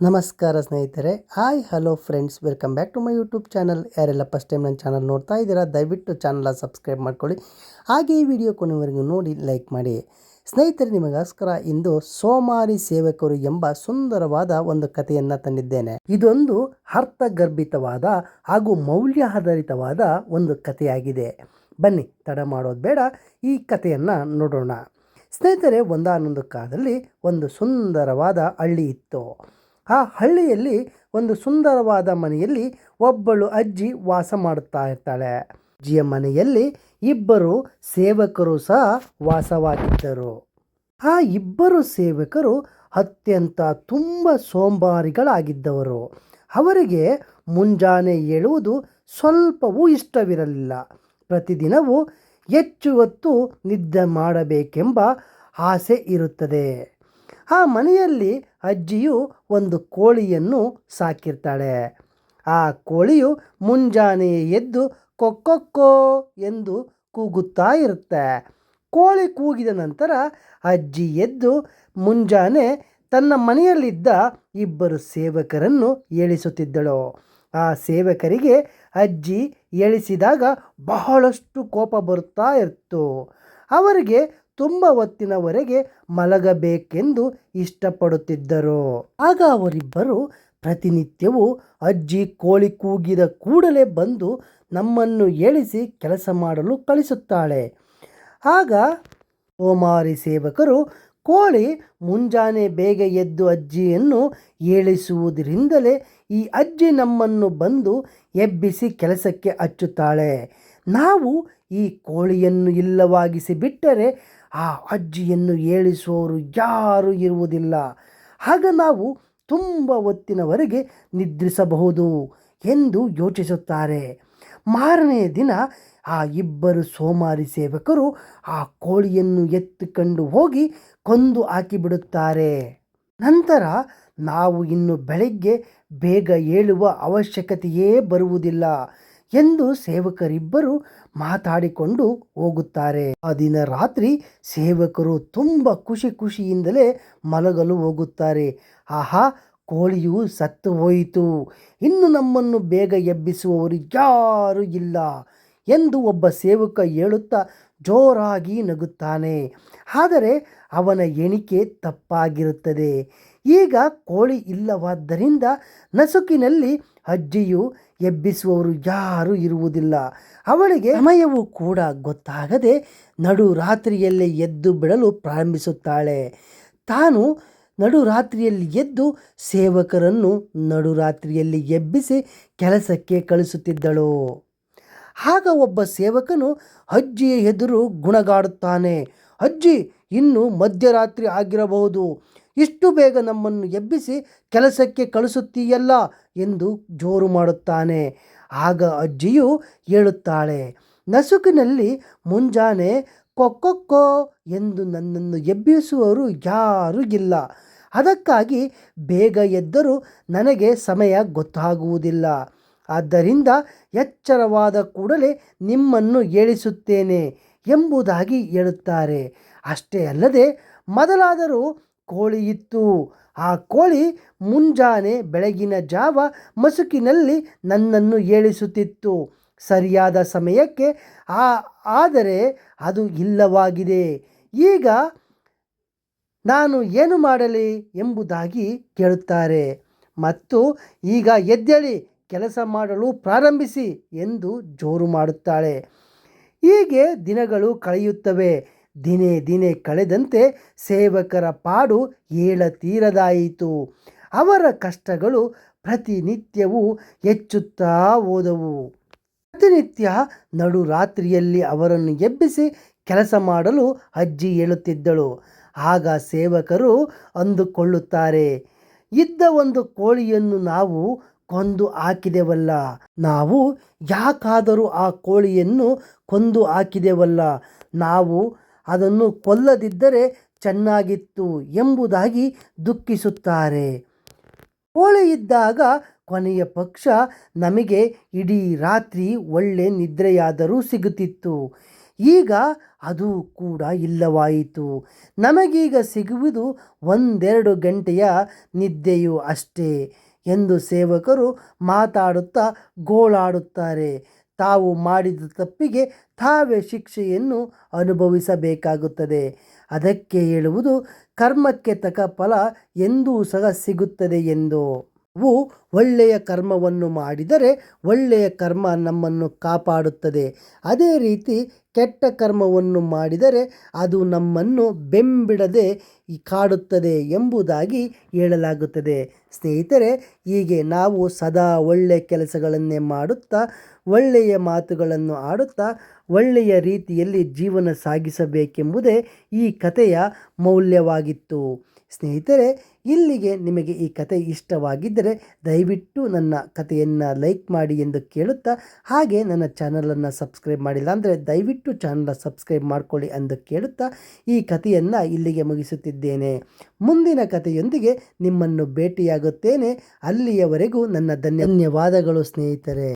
ನಮಸ್ಕಾರ ಸ್ನೇಹಿತರೆ, hi, hello friends, welcome back to my YouTube channel. ಯಾರೆಲ್ಲ ಫಸ್ಟ್ ಟೈಮ್ ನನ್ನ ಚಾನಲ್ ನೋಡ್ತಾ ಇದ್ದೀರಾ, ದಯವಿಟ್ಟು ಚಾನಲ್ನ ಸಬ್ಸ್ಕ್ರೈಬ್ ಮಾಡ್ಕೊಳ್ಳಿ. ಹಾಗೆ ಈ ವಿಡಿಯೋ ಕೊನೆವರೆಗೂ ನೋಡಿ ಲೈಕ್ ಮಾಡಿ. ಸ್ನೇಹಿತರೆ, ನಿಮಗೋಸ್ಕರ ಇಂದು ಸೋಮಾರಿ ಸೇವಕರು ಎಂಬ ಸುಂದರವಾದ ಒಂದು ಕಥೆಯನ್ನು ತಂದಿದ್ದೇನೆ. ಇದೊಂದು ಅರ್ಥಗರ್ಭಿತವಾದ ಹಾಗೂ ಮೌಲ್ಯ ಆಧಾರಿತವಾದ ಒಂದು ಕಥೆಯಾಗಿದೆ. ಬನ್ನಿ, ತಡ ಮಾಡೋದು ಬೇಡ, ಈ ಕಥೆಯನ್ನು ನೋಡೋಣ. ಸ್ನೇಹಿತರೆ, ಒಂದಾನೊಂದು ಕಾಲದಲ್ಲಿ ಒಂದು ಸುಂದರವಾದ ಹಳ್ಳಿ ಇತ್ತು. ಆ ಹಳ್ಳಿಯಲ್ಲಿ ಒಂದು ಸುಂದರವಾದ ಮನೆಯಲ್ಲಿ ಒಬ್ಬಳು ಅಜ್ಜಿ ವಾಸ ಮಾಡುತ್ತಾ ಇರ್ತಾಳೆ. ಅಜ್ಜಿಯ ಮನೆಯಲ್ಲಿ ಇಬ್ಬರು ಸೇವಕರು ಸಹ ವಾಸವಾಗಿದ್ದರು. ಆ ಇಬ್ಬರು ಸೇವಕರು ಅತ್ಯಂತ ತುಂಬ ಸೋಂಬಾರಿಗಳಾಗಿದ್ದವರು. ಅವರಿಗೆ ಮುಂಜಾನೆ ಏಳುವುದು ಸ್ವಲ್ಪವೂ ಇಷ್ಟವಿರಲಿಲ್ಲ. ಪ್ರತಿದಿನವೂ ಹೆಚ್ಚು ಹೊತ್ತು ನಿದ್ದೆ ಮಾಡಬೇಕೆಂಬ ಆಸೆ ಇರುತ್ತದೆ. ಆ ಮನೆಯಲ್ಲಿ ಅಜ್ಜಿಯು ಒಂದು ಕೋಳಿಯನ್ನು ಸಾಕಿರ್ತಾಳೆ. ಆ ಕೋಳಿಯು ಮುಂಜಾನೆ ಎದ್ದು ಕೊಕ್ಕೊಕ್ಕೋ ಎಂದು ಕೂಗುತ್ತಾ ಇರುತ್ತೆ. ಕೋಳಿ ಕೂಗಿದ ನಂತರ ಅಜ್ಜಿ ಎದ್ದು ಮುಂಜಾನೆ ತನ್ನ ಮನೆಯಲ್ಲಿದ್ದ ಇಬ್ಬರು ಸೇವಕರನ್ನು ಏಳಿಸುತ್ತಿದ್ದಳು. ಆ ಸೇವಕರಿಗೆ ಅಜ್ಜಿ ಏಳಿಸಿದಾಗ ಬಹಳಷ್ಟು ಕೋಪ ಬರುತ್ತಾ ಇತ್ತು. ಅವರಿಗೆ ತುಂಬ ಹೊತ್ತಿನವರೆಗೆ ಮಲಗಬೇಕೆಂದು ಇಷ್ಟಪಡುತ್ತಿದ್ದರು. ಆಗ ಅವರಿಬ್ಬರು ಪ್ರತಿನಿತ್ಯವೂ ಅಜ್ಜಿ ಕೋಳಿ ಕೂಗಿದ ಕೂಡಲೇ ಬಂದು ನಮ್ಮನ್ನು ಏಳಿಸಿ ಕೆಲಸ ಮಾಡಲು ಕಳಿಸುತ್ತಾಳೆ. ಆಗ ಓಮಾರಿ ಸೇವಕರು, ಕೋಳಿ, ಮುಂಜಾನೆ ಬೇಗ ಎದ್ದು ಅಜ್ಜಿಯನ್ನು ಏಳಿಸುವುದರಿಂದಲೇ ಈ ಅಜ್ಜಿ ನಮ್ಮನ್ನು ಬಂದು ಎಬ್ಬಿಸಿ ಕೆಲಸಕ್ಕೆ ಹಚ್ಚುತ್ತಾಳೆ. ನಾವು ಈ ಕೋಳಿಯನ್ನು ಇಲ್ಲವಾಗಿಸಿ ಬಿಟ್ಟರೆ ಆ ಅಜ್ಜಿಯನ್ನು ಏಳಿಸುವವರು ಯಾರೂ ಇರುವುದಿಲ್ಲ. ಆಗ ನಾವು ತುಂಬ ಹೊತ್ತಿನವರೆಗೆ ನಿದ್ರಿಸಬಹುದು ಎಂದು ಯೋಚಿಸುತ್ತಾರೆ. ಮಾರನೆಯ ದಿನ ಆ ಇಬ್ಬರು ಸೋಮಾರಿ ಸೇವಕರು ಆ ಕೋಳಿಯನ್ನು ಎತ್ತಿಕೊಂಡು ಹೋಗಿ ಕೊಂದು ಹಾಕಿಬಿಡುತ್ತಾರೆ. ನಂತರ ನಾವು ಇನ್ನು ಬೆಳಗ್ಗೆ ಬೇಗ ಏಳುವ ಅವಶ್ಯಕತೆಯೇ ಬರುವುದಿಲ್ಲ. ಎಂದು ಸೇವಕರಿಬ್ಬರು ಮಾತಾಡಿಕೊಂಡು ಹೋಗುತ್ತಾರೆ. ಆ ದಿನ ರಾತ್ರಿ ಸೇವಕರು ತುಂಬ ಖುಷಿ ಖುಷಿಯಿಂದಲೇ ಮಲಗಲು ಹೋಗುತ್ತಾರೆ. ಆಹಾ, ಕೋಳಿಯು ಸತ್ತು ಹೋಯಿತು. ಇನ್ನು ನಮ್ಮನ್ನು ಬೇಗ ಎಬ್ಬಿಸುವವರು ಯಾರು ಇಲ್ಲ ಎಂದು ಒಬ್ಬ ಸೇವಕ ಹೇಳುತ್ತಾ ಜೋರಾಗಿ ನಗುತ್ತಾನೆ. ಆದರೆ ಅವನ ಎಣಿಕೆ ತಪ್ಪಾಗಿರುತ್ತದೆ. ಈಗ ಕೋಳಿ ಇಲ್ಲವಾದ್ದರಿಂದ ನಸುಕಿನಲ್ಲಿ ಅಜ್ಜಿಯು ಎಬ್ಬಿಸುವವರು ಯಾರೂ ಇರುವುದಿಲ್ಲ. ಅವಳಿಗೆ ಸಮಯವು ಕೂಡ ಗೊತ್ತಾಗದೆ ನಡು ರಾತ್ರಿಯಲ್ಲೇ ಎದ್ದು ಬಿಡಲು ಪ್ರಾರಂಭಿಸುತ್ತಾಳೆ. ತಾನು ನಡುರಾತ್ರಿಯಲ್ಲಿ ಎದ್ದು ಸೇವಕರನ್ನು ನಡುರಾತ್ರಿಯಲ್ಲಿ ಎಬ್ಬಿಸಿ ಕೆಲಸಕ್ಕೆ ಕಳಿಸುತ್ತಿದ್ದಳು. ಆಗ ಒಬ್ಬ ಸೇವಕನು ಅಜ್ಜಿಯ ಎದುರು ಗುಣಗಾಡುತ್ತಾನೆ. ಅಜ್ಜಿ, ಇನ್ನು ಮಧ್ಯರಾತ್ರಿ ಆಗಿರಬಹುದು. ಇಷ್ಟು ಬೇಗ ನಮ್ಮನ್ನು ಎಬ್ಬಿಸಿ ಕೆಲಸಕ್ಕೆ ಕಳಿಸುತ್ತೀಯಲ್ಲ ಎಂದು ಜೋರು ಮಾಡುತ್ತಾನೆ. ಆಗ ಅಜ್ಜಿಯು ಹೇಳುತ್ತಾಳೆ, ನಸುಕಿನಲ್ಲಿ ಮುಂಜಾನೆ ಕೊಕ್ಕೊಕ್ಕೋ ಎಂದು ನನ್ನನ್ನು ಎಬ್ಬಿಸುವವರು ಯಾರೂ ಇಲ್ಲ. ಅದಕ್ಕಾಗಿ ಬೇಗ ಎದ್ದರೂ ನನಗೆ ಸಮಯ ಗೊತ್ತಾಗುವುದಿಲ್ಲ. ಆದ್ದರಿಂದ ಎಚ್ಚರವಾದ ಕೂಡಲೇ ನಿಮ್ಮನ್ನು ಏಳಿಸುತ್ತೇನೆ ಎಂಬುದಾಗಿ ಹೇಳುತ್ತಾರೆ. ಅಷ್ಟೇ ಅಲ್ಲದೆ, ಮೊದಲಾದರೂ ಕೋಳಿ ಇತ್ತು. ಆ ಕೋಳಿ ಮುಂಜಾನೆ ಬೆಳಗಿನ ಜಾವ ಮಸುಕಿನಲ್ಲಿ ನನ್ನನ್ನು ಏಳಿಸುತ್ತಿತ್ತು. ಸರಿಯಾದ ಸಮಯಕ್ಕೆ ಆ, ಆದರೆ ಅದು ಇಲ್ಲವಾಗಿದೆ. ಈಗ ನಾನು ಏನು ಮಾಡಲಿ ಎಂಬುದಾಗಿ ಕೇಳುತ್ತಾರೆ. ಮತ್ತು ಈಗ ಎದ್ದೇಳಿ ಕೆಲಸ ಮಾಡಲು ಪ್ರಾರಂಭಿಸಿ ಎಂದು ಜೋರು ಮಾಡುತ್ತಾಳೆ. ಹೀಗೆ ದಿನಗಳು ಕಳೆಯುತ್ತವೆ. ದಿನೇ ದಿನೇ ಕಳೆದಂತೆ ಸೇವಕರ ಪಾಡು ಏಳತೀರದಾಯಿತು. ಅವರ ಕಷ್ಟಗಳು ಪ್ರತಿನಿತ್ಯವೂ ಹೆಚ್ಚುತ್ತಾ ಹೋದವು. ಪ್ರತಿನಿತ್ಯ ನಡು ರಾತ್ರಿಯಲ್ಲಿ ಅವರನ್ನು ಎಬ್ಬಿಸಿ ಕೆಲಸ ಮಾಡಲು ಅಜ್ಜಿ ಹೇಳುತ್ತಿದ್ದಳು. ಆಗ ಸೇವಕರು ಅಂದುಕೊಳ್ಳುತ್ತಾರೆ, ಇದ್ದ ಒಂದು ಕೋಳಿಯನ್ನು ನಾವು ಕೊಂದು ಹಾಕಿದೆವಲ್ಲ, ನಾವು ಯಾಕಾದರೂ ಆ ಕೋಳಿಯನ್ನು ಕೊಂದು ಹಾಕಿದೆವಲ್ಲ, ನಾವು ಅದನ್ನು ಕೊಲ್ಲದಿದ್ದರೆ ಚೆನ್ನಾಗಿತ್ತು ಎಂಬುದಾಗಿ ದುಃಖಿಸುತ್ತಾರೆ. ಕೋಳಿ ಇದ್ದಾಗ ಕೊನೆಯ ಪಕ್ಷ ನಮಗೆ ಇಡೀ ರಾತ್ರಿ ಒಳ್ಳೆ ನಿದ್ರೆಯಾದರೂ ಸಿಗುತ್ತಿತ್ತು. ಈಗ ಅದು ಕೂಡ ಇಲ್ಲವಾಯಿತು. ನಮಗೀಗ ಸಿಗುವುದು ಒಂದೆರಡು ಗಂಟೆಯ ನಿದ್ದೆಯು ಅಷ್ಟೇ ಎಂದು ಸೇವಕರು ಮಾತಾಡುತ್ತಾ ಗೋಳಾಡುತ್ತಾರೆ. ತಾವು ಮಾಡಿದ ತಪ್ಪಿಗೆ ತಾವೇ ಶಿಕ್ಷೆಯನ್ನು ಅನುಭವಿಸಬೇಕಾಗುತ್ತದೆ. ಅದಕ್ಕೆ ಹೇಳುವುದು, ಕರ್ಮಕ್ಕೆ ತಕ್ಕ ಫಲ ಎಂದೂ ಸಹ ಸಿಗುತ್ತದೆ ಎಂದು. ನಾವು ಒಳ್ಳೆಯ ಕರ್ಮವನ್ನು ಮಾಡಿದರೆ ಒಳ್ಳೆಯ ಕರ್ಮ ನಮ್ಮನ್ನು ಕಾಪಾಡುತ್ತದೆ. ಅದೇ ರೀತಿ ಕೆಟ್ಟ ಕರ್ಮವನ್ನು ಮಾಡಿದರೆ ಅದು ನಮ್ಮನ್ನು ಬೆಂಬಿಡದೆ ಕಾಡುತ್ತದೆ ಎಂಬುದಾಗಿ ಹೇಳಲಾಗುತ್ತದೆ. ಸ್ನೇಹಿತರೆ, ಹೀಗೆ ನಾವು ಸದಾ ಒಳ್ಳೆಯ ಕೆಲಸಗಳನ್ನೇ ಮಾಡುತ್ತಾ, ಒಳ್ಳೆಯ ಮಾತುಗಳನ್ನು ಆಡುತ್ತಾ, ಒಳ್ಳೆಯ ರೀತಿಯಲ್ಲಿ ಜೀವನ ಸಾಗಿಸಬೇಕೆಂಬುದೇ ಈ ಕಥೆಯ ಮೌಲ್ಯವಾಗಿತ್ತು. ಸ್ನೇಹಿತರೆ, ಇಲ್ಲಿಗೆ ನಿಮಗೆ ಈ ಕತೆ ಇಷ್ಟವಾಗಿದ್ದರೆ ದಯವಿಟ್ಟು ನನ್ನ ಕಥೆಯನ್ನು ಲೈಕ್ ಮಾಡಿ ಎಂದು ಕೇಳುತ್ತಾ, ಹಾಗೆ ನನ್ನ ಚಾನಲನ್ನು ಸಬ್ಸ್ಕ್ರೈಬ್ ಮಾಡಿಲ್ಲ ಅಂದರೆ ದಯವಿಟ್ಟು ಚಾನಲ್ ಸಬ್ಸ್ಕ್ರೈಬ್ ಮಾಡಿಕೊಳ್ಳಿ ಎಂದು ಕೇಳುತ್ತಾ ಈ ಕಥೆಯನ್ನು ಇಲ್ಲಿಗೆ ಮುಗಿಸುತ್ತಿದ್ದೇನೆ. ಮುಂದಿನ ಕಥೆಯೊಂದಿಗೆ ನಿಮ್ಮನ್ನು ಭೇಟಿಯಾಗುತ್ತೇನೆ. ಅಲ್ಲಿಯವರೆಗೂ ನನ್ನ ಧನ್ಯವಾದಗಳು ಸ್ನೇಹಿತರೆ.